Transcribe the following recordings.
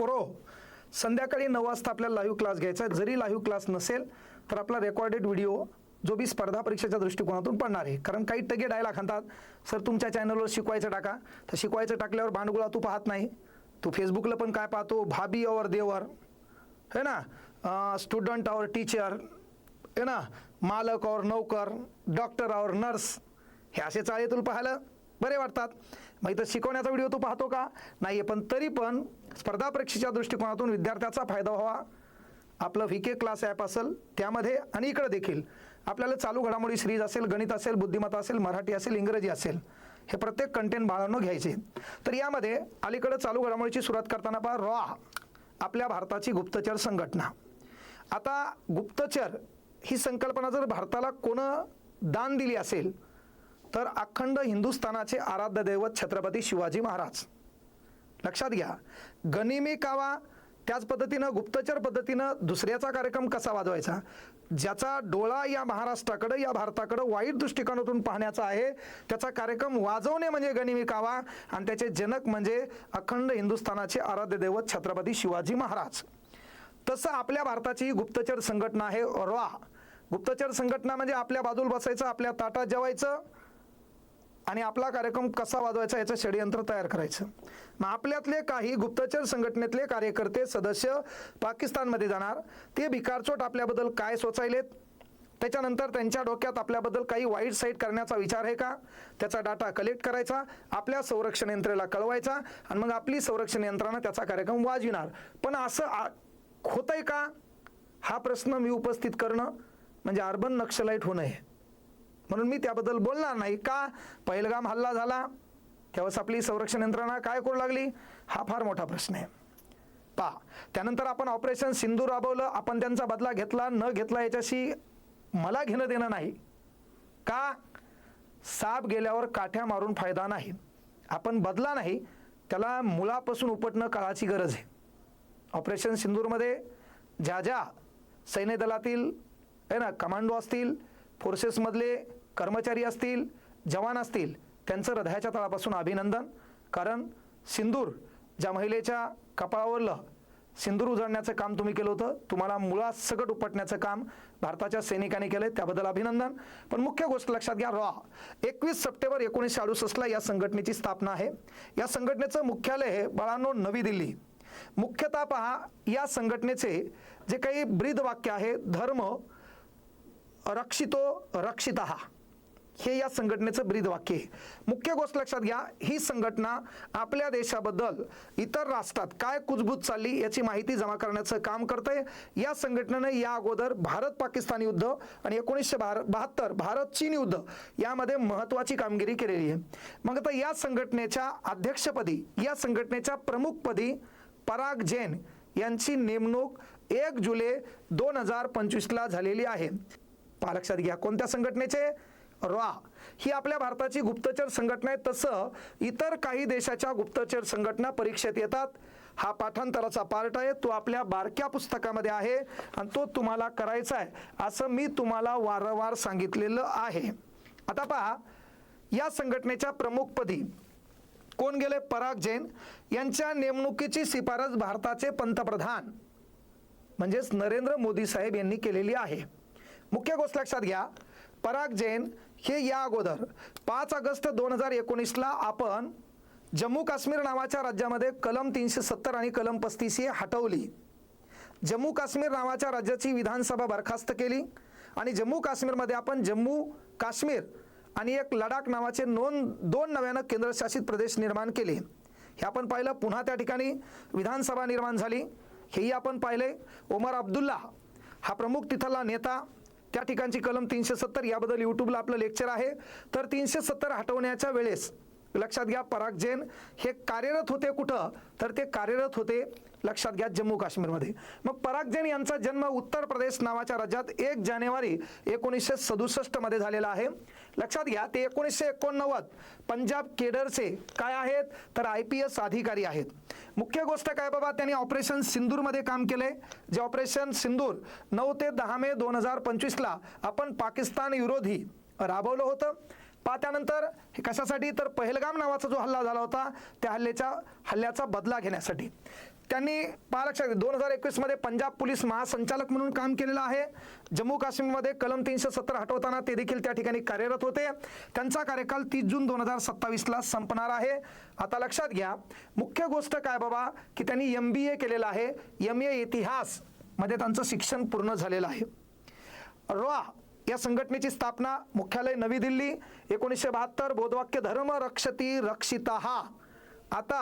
पोरो संध्याकाळी नऊ वाजता आपल्याला लाईव्ह क्लास घ्यायचा आहे. जरी लाईव्ह क्लास नसेल तर आपला रेकॉर्डेड व्हिडिओ जो बी स्पर्धा परीक्षेच्या दृष्टिकोनातून पडणार आहे. कारण काही टगे डायला खातात सर तुमच्या चॅनलवर शिकवायचं टाका. तर शिकवायचं टाकल्यावर भांडगुळा तू पाहत नाही. तू फेसबुकला पण काय पाहतो? भाबी और देवर. है ना? स्टुडंट और टीचर है ना? मालक और नौकर. डॉक्टर और नर्स हे असे चाळे तुला पाहायला बरे वाटतात. मग इथं शिकवण्याचा व्हिडिओ तू पाहतो का? नाही पण तरी पण स्पर्धा परीक्षेच्या दृष्टिकोनातून विद्यार्थ्याचा फायदा व्हावा. आपलं व्ही के क्लास ॲप असेल त्यामध्ये आणि इकडं देखील. आपल्याला चालू घडामोडी सिरीज असेल गणित असेल बुद्धिमत्ता असेल मराठी असेल इंग्रजी असेल हे प्रत्येक कंटेंट बाळांनो घ्यायचे. तर यामध्ये अलीकडं चालू घडामोडीची सुरुवात करताना पहा रॉ आपल्या भारताची गुप्तचर संघटना. आता गुप्तचर ही संकल्पना जर भारताला कोणं दान दिली असेल तर अखंड हिंदुस्थानाचे आराध्य दैवत छत्रपती शिवाजी महाराज. लक्षात घ्या गनिमी कावा त्याच पद्धतीनं गुप्तचर पद्धतीनं दुसऱ्याचा कार्यक्रम कसा वाजवायचा? ज्याचा डोळा या महाराष्ट्राकडं या भारताकडं वाईट दृष्टिकोनातून पाहण्याचा आहे त्याचा कार्यक्रम वाजवणे म्हणजे गनिमी कावा आणि त्याचे जनक म्हणजे अखंड हिंदुस्थानाचे आराध्य दैवत छत्रपती शिवाजी महाराज. तसं आपल्या भारताची गुप्तचर संघटना आहे रॉ. गुप्तचर संघटना म्हणजे आपल्या बाजूला बसायचं आपल्या ताटात जेवायचं आणि आपला कार्यक्रम कसा वाजवायचा याचं षडयंत्र तयार करायचं. मग आपल्यातले काही गुप्तचर संघटनेतले कार्यकर्ते सदस्य पाकिस्तानमध्ये जाणार. ते भिकारचोट आपल्याबद्दल काय सोचायलेत? त्याच्यानंतर त्यांच्या डोक्यात आपल्याबद्दल काही वाईट साईट करण्याचा विचार आहे का? त्याचा डाटा कलेक्ट करायचा आपल्या संरक्षण यंत्रेला कळवायचा आणि मग आपली संरक्षण यंत्रणा त्याचा कार्यक्रम वाजविणार. पण असं आ- होतंय का? हा प्रश्न मी उपस्थित करणं म्हणजे अर्बन नक्षलाईट होणं आहे म्हणून मी त्याबद्दल बोलणार नाही. का? पहिलगाम हल्ला झाला. तेव्हाच आपली संरक्षण यंत्रणा काय करू लागली? हा फार मोठा प्रश्न आहे. पा त्यानंतर आपण ऑपरेशन सिंधू राबवलं. आपण त्यांचा बदला घेतला न घेतला याच्याशी मला घेणं देणं नाही. का? साप गेल्यावर काठ्या मारून फायदा नाही. आपण बदला नाही. त्याला मुळापासून उपटणं काळाची गरज आहे. ऑपरेशन सिंदूरमध्ये ज्या ज्या सैन्य दलातील आहे ना कमांडो असतील फोर्सेसमधले कर्मचारी असतील जवान असतील त्यांचं हृदयाच्या तळापासून अभिनंदन. कारण सिंदूर ज्या महिलेच्या कपाळावरलं सिंदूर उजळण्याचं काम तुम्ही केलं होतं तुम्हाला मुळात सकट उपटण्याचं काम भारताच्या सैनिकांनी केलं त्याबद्दल अभिनंदन. पण मुख्य गोष्ट लक्षात घ्या रॉ. एकवीस सप्टेंबर एकोणीसशे अडुसष्टला या संघटनेची स्थापना आहे. या संघटनेचं मुख्यालय आहे बाळांनो नवी दिल्ली. मुख्यतः पहा या संघटनेचे जे काही ब्रीद वाक्य आहे धर्म रक्षितो रक्षित. हे या संघटनेचं ब्रीद वाक्य आहे. मुख्य गोष्ट लक्षात घ्या ही संघटना आपल्या देशाबद्दल इतर राष्ट्रात काय कुजबूज चालली याची माहिती जमा करण्याचं काम करते या संघटनेने या अगोदर भारत पाकिस्तान युद्ध आणि एकोणीसशे बार बहात्तर भारत चीन युद्ध यामध्ये महत्त्वाची कामगिरी केलेली आहे. मग आता या संघटनेच्या अध्यक्षपदी या संघटनेच्या प्रमुखपदी पराग जैन यांची नेमणूक एक जुलै दोन हजार पंचवीसला झालेली आहे. पहा लक्षात घ्या कोणत्या संघटनेचे? रॉ ही आपल्या भारताची गुप्तचर संघटना आहे. तसं इतर काही देशाच्या गुप्तचर संघटना परीक्षेत येतात. हा पाठांतराचा पार्ट आहे. तो आपल्या बारक्या पुस्तकामध्ये आहे आणि तो तुम्हाला करायचा आहे. असं मी तुम्हाला वारंवार सांगितलेलं आहे. आता पहा या संघटनेच्या प्रमुखपदी कोण गेले? पराग जैन यांच्या नेमणुकीची शिफारस भारताचे पंतप्रधान म्हणजेच नरेंद्र मोदी साहेब यांनी केलेली आहे. मुख्य गोष्ट लक्षात घ्या. पराग जैन हे या अगोदर पाच ऑगस्ट दोन हजार एकोणीसला आपण जम्मू काश्मीर नावाच्या राज्यामध्ये कलम तीनशे सत्तर आणि कलम पस्तीस ही हटवली. जम्मू काश्मीर नावाच्या राज्याची विधानसभा बरखास्त केली आणि जम्मू काश्मीरमध्ये आपण जम्मू काश्मीर आणि एक लडाख नावाचे नोंद दोन नव्यानं केंद्रशासित प्रदेश निर्माण केले. हे आपण पाहिलं पुन्हा त्या ठिकाणी विधानसभा निर्माण झाली. हेही आपण पाहिले. ओमर अब्दुल्ला हा प्रमुख तिथला नेता त्या ठिकाणची कलम तीनशे सत्तर याबद्दल यूट्यूबला आपलं लेक्चर आहे. तर तीनशे सत्तर हटवण्याच्या वेळेस लक्षात घ्या पराग जैन हे कार्यरत होते कुठं? तर ते कार्यरत होते लक्षात घ्या जम्मू काश्मीरमध्ये. मग पराग जैन यांचा जन्म उत्तर प्रदेश नावाच्या राज्यात एक जानेवारी एकोणीसशे सदुसष्टमध्ये झालेला आहे. लक्षात घ्या ते एकोणीसशे एकोणनव्वद पंजाब केडरचे काय आहेत? तर आय पी एस अधिकारी आहेत. मुख्य गोष्ट काय बाबा? त्यांनी ऑपरेशन सिंदूरमध्ये काम केले. जे ऑपरेशन सिंदूर नऊ ते दहा मे दोन हजार पंचवीसला आपण पाकिस्तान विरोधी राबवलं होतं. पा त्यानंतर हे कशासाठी? तर पहलगाम नावाचा जो हल्ला झाला होता त्या हल्ल्याच्या हल्ल्याचा बदला घेण्यासाठी. त्यांनी पहा लक्षात दोन हजार एकवीसमध्ये पंजाब पोलीस महासंचालक म्हणून काम केलेलं आहे. जम्मू काश्मीरमध्ये कलम तीनशे सत्तर हटवताना ते देखील त्या ठिकाणी कार्यरत होते. त्यांचा कार्यकाल तीस जून दोन हजार सत्तावीसला संपणार आहे. आता लक्षात घ्या मुख्य गोष्ट काय बाबा? की त्यांनी एम बी ए केलेलं आहे. एम ए इतिहासमध्ये त्यांचं शिक्षण पूर्ण झालेलं आहे. रॉ या संघटनेची स्थापना मुख्यालय नवी दिल्ली एकोणीसशे बहात्तर बोधवाक्य धर्म रक्षती रक्षिता हा आता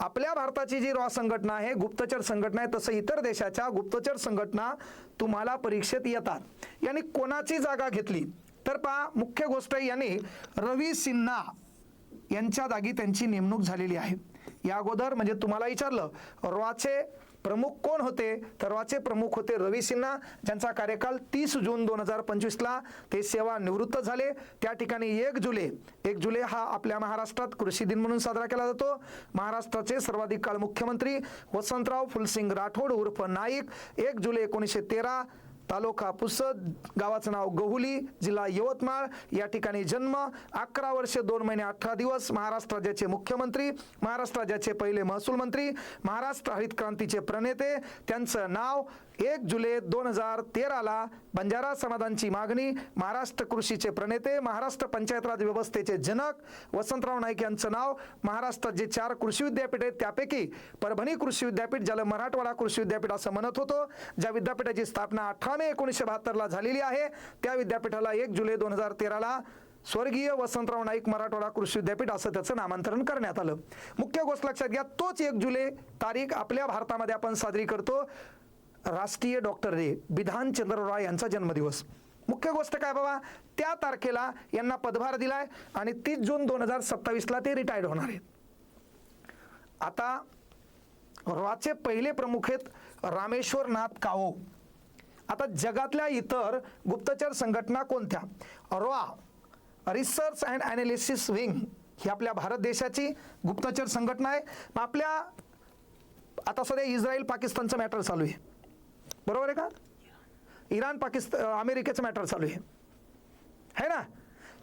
आपल्या भारताची जी रॉ संघटना आहे गुप्तचर संघटना आहे तसं इतर देशाच्या गुप्तचर संघटना तुम्हाला परीक्षेत येतात. यांनी कोणाची जागा घेतली? तर पहा मुख्य गोष्ट यांनी रवी सिन्हा यांच्या जागी त्यांची नेमणूक झालेली आहे. या अगोदर म्हणजे तुम्हाला विचारलं रॉचे प्रमुख कोण होते? तर्वाचे प्रमुख होते रवी सिन्हा. ज्यांचा कार्यकाल तीस जून दोन हजार पंचवीसला ते सेवा निवृत्त झाले. त्या ठिकाणी एक जुलै एक जुलै हा आपल्या महाराष्ट्रात कृषी दिन म्हणून साजरा केला जातो. महाराष्ट्राचे सर्वाधिक काळ मुख्यमंत्री वसंतराव फुलसिंग राठोड उर्फ नाईक. एक जुलै एकोणीसशे तेरा तालुका पुसद गावाचं नाव गहुली जिल्हा यवतमाळ. या ठिकाणी जन्म अकरा वर्षे दोन महिने अठरा दिवस. महाराष्ट्र राज्याचे मुख्यमंत्री महाराष्ट्र राज्याचे पहिले महसूल मंत्री महाराष्ट्र हरित क्रांतीचे प्रणेते. त्यांचं नाव एक जुलै दोन हजार तेराला बंजारा समाजांची मागणी महाराष्ट्र कृषीचे प्रणेते महाराष्ट्र पंचायत राज व्यवस्थेचे जनक वसंतराव नाईक यांचं नाव महाराष्ट्रात जे चार कृषी विद्यापीठ आहेत त्यापैकी परभणी कृषी विद्यापीठ ज्याला मराठवाडा कृषी विद्यापीठ असं म्हणत होतो ज्या विद्यापीठाची स्थापना अठरा मे एकोणीसशे बहात्तरला झालेली आहे त्या विद्यापीठाला एक जुलै दोन हजार तेराला स्वर्गीय वसंतराव नाईक मराठवाडा कृषी विद्यापीठ असं त्याचं नामांतरण करण्यात आलं. मुख्य गोष्ट लक्षात घ्या तोच एक जुलै तारीख आपल्या भारतामध्ये आपण साजरी करतो. राष्ट्रीय डॉक्टर डे विधान चंद्रराव यांचा जन्मदिवस. मुख्य गोष्ट काय बाबा? त्या तारखेला यांना पदभार दिलाय आणि तीस जून दोन हजार सत्तावीसला ते रिटायर्ड होणार आहेत. आता रॉचे पहिले प्रमुख आहेत रामेश्वरनाथ काओ. आता जगातल्या इतर गुप्तचर संघटना कोणत्या? रॉ रिसर्च अँड ॲनालिसिस विंग ही आपल्या भारत देशाची गुप्तचर संघटना आहे. मग आपल्या आता सध्या इस्रायल पाकिस्तानचं मॅटर चालू आहे. बरोबर आहे का? इराण पाकिस्तान अमेरिकेचं मॅटर चालू आहे. है ना?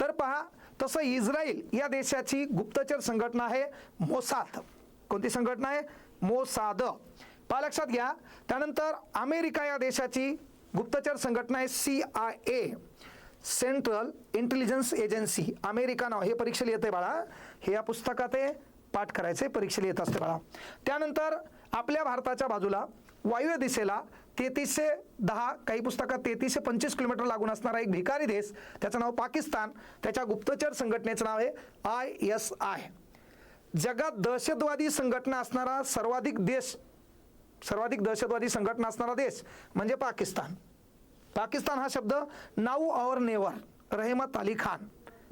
तर पहा तसं इस्रायल या देशाची गुप्तचर संघटना आहे मोसाद. कोणती संघटना आहे? मोसाद. पहा लक्षात घ्या त्यानंतर अमेरिका या देशाची गुप्तचर संघटना आहे C I A central intelligence agency America नाव हे परीक्षेला येते बाळा. हे या पुस्तकात आहे पाठ करायचे परीक्षेला येत असते बाळा. त्यानंतर आपल्या भारताच्या बाजूला वायव्य दिशेला तेहतीसशे दहा काही पुस्तकात तेहतीसशे पंचवीस किलोमीटर लागून असणारा एक भिकारी देश त्याचं नाव पाकिस्तान त्याच्या गुप्तचर संघटनेचं नाव आहे आय एस आय. जगात दहशतवादी संघटना असणारा सर्वाधिक देश सर्वाधिक दहशतवादी संघटना असणारा देश म्हणजे पाकिस्तान. पाकिस्तान हा शब्द नाऊ और नेवर रहमत अली खान.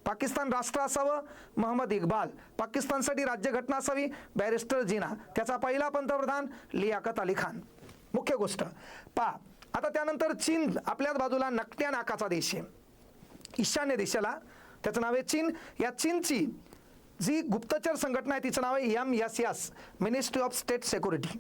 पाकिस्तान राष्ट्र असावं मोहम्मद इक्बाल. पाकिस्तानसाठी राज्यघटना असावी बॅरिस्टर जिना. त्याचा पहिला पंतप्रधान लियाकत अली खान. मुख्य गोष्ट. पा आता त्यानंतर चीन आपल्याच बाजूला नकट्या नाकाचा देश आहे. ईशान्य देशाला त्याचं नाव आहे चीन. या चीनची जी गुप्तचर संघटना आहे तिचं नाव आहे M S S ministry of state security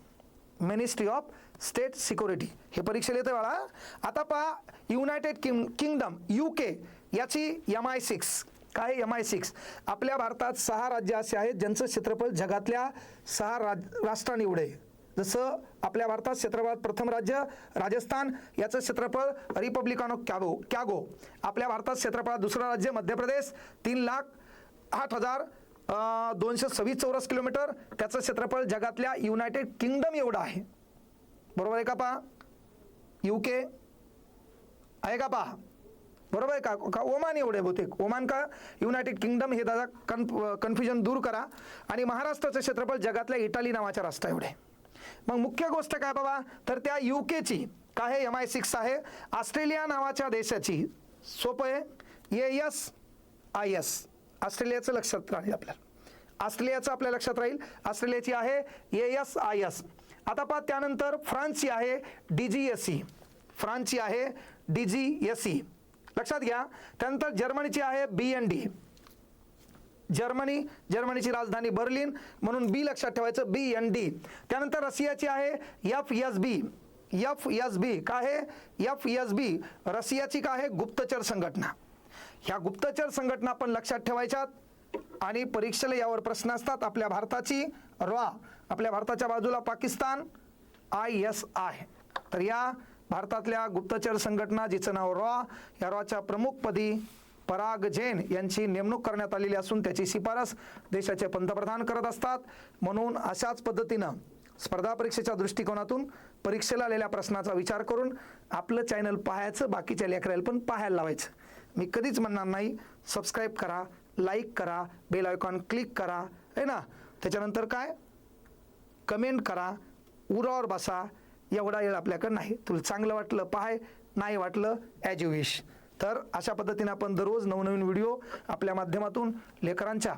ministry of state security हे परीक्षेला येते बाळा. आता पहा united king kingdom U K याची एम आय सिक्स काय एम आय सिक्स आपल्या भारतात सहा राज्य असे आहेत ज्यांचं क्षेत्रफळ जगातल्या सहा राज राष्ट्रांनी एवढे आहे. जसं आपल्या भारतात क्षेत्रफळात प्रथम राज्य राजस्थान याचं क्षेत्रफळ रिपब्लिकन ऑफ कॅगो कॅगो. आपल्या भारतात क्षेत्रफळात दुसरं राज्य मध्य प्रदेश तीन लाख आठ हजार दोनशे सव्वीस चौरस किलोमीटर. त्याचं क्षेत्रफळ जगातल्या युनायटेड किंगडम एवढं आहे. बरोबर आहे का पहा? यू के आहे का पहा? बरोबर आहे का? का ओमान एवढे बहुतेक. ओमान का? युनायटेड किंगडम हे दादा कन्फ कन्फ्युजन दूर करा. आणि महाराष्ट्राचं क्षेत्रफळ जगातल्या इटाली नावाच्या राष्ट्रा एवढे मग मुख्य गोष्ट काय बाबा? तर त्या यू केची काय आहे एम आय सिक्स आहे? ऑस्ट्रेलिया नावाच्या देशाची. सोपं आहे? ए एस आय एस ऑस्ट्रेलियाचं लक्षात राहील आपल्याला. ऑस्ट्रेलियाचं आपल्या लक्षात राहील. ऑस्ट्रेलियाची आहे ए एस आय एस आता पहा त्यानंतर फ्रान्सची आहे डी जी एस सी फ्रान्सची आहे डी जी एस सी लक्षात घ्या. त्यानंतर जर्मनीची आहे बी एन डी जर्मनी जर्मनीची राजधानी बर्लिन म्हणून बी लक्षात ठेवायचं बी एन डी. त्यानंतर रशियाची आहे F S B. F S B काय आहे? F S B. रशियाची का आहे? गुप्तचर संघटना. ह्या गुप्तचर संघटना पण लक्षात ठेवायच्यात आणि परीक्षेला यावर प्रश्न असतात. आपल्या भारताची रॉ आपल्या भारताच्या बाजूला पाकिस्तान आय एस आय. तर या भारतातल्या गुप्तचर संघटना जिचं नाव रॉ या रॉच्या प्रमुखपदी पराग जैन यांची नेमणूक करण्यात आलेली असून त्याची शिफारस देशाचे पंतप्रधान करत असतात. म्हणून अशाच पद्धतीनं स्पर्धा परीक्षेच्या दृष्टिकोनातून परीक्षेला आलेल्या प्रश्नाचा विचार करून आपलं चॅनल पाहायचं बाकीच्या लेकरायला पण पाहायला लावायचं. मी कधीच म्हणणार नाही सबस्क्राईब करा लाईक करा बेल आयकॉन क्लिक करा है ना? त्याच्यानंतर काय? कमेंट करा उरावर बसा एवढा वेळ आपल्याकडं नाही. तुला चांगलं वाटलं पाहाय नाही वाटलं ॲज यू विश तर अशा पद्धतीने आपण दररोज नवनवीन व्हिडिओ आपल्या माध्यमातून लेकरांच्या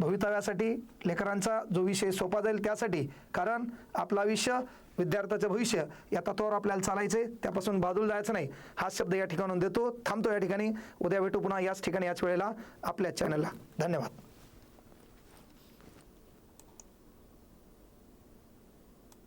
भवितव्यासाठी लेकरांचा जो विषय सोपा जाईल त्यासाठी कारण आपलं आयुष्य विद्यार्थ्याचं भविष्य या तत्वावर आपल्याला चालायचं आहे त्यापासून बाजूला जायचं नाही. हाच शब्द या ठिकाणून देतो. थांबतो या ठिकाणी. उद्या भेटू पुन्हा याच ठिकाणी याच वेळेला आपल्या चॅनलला धन्यवाद.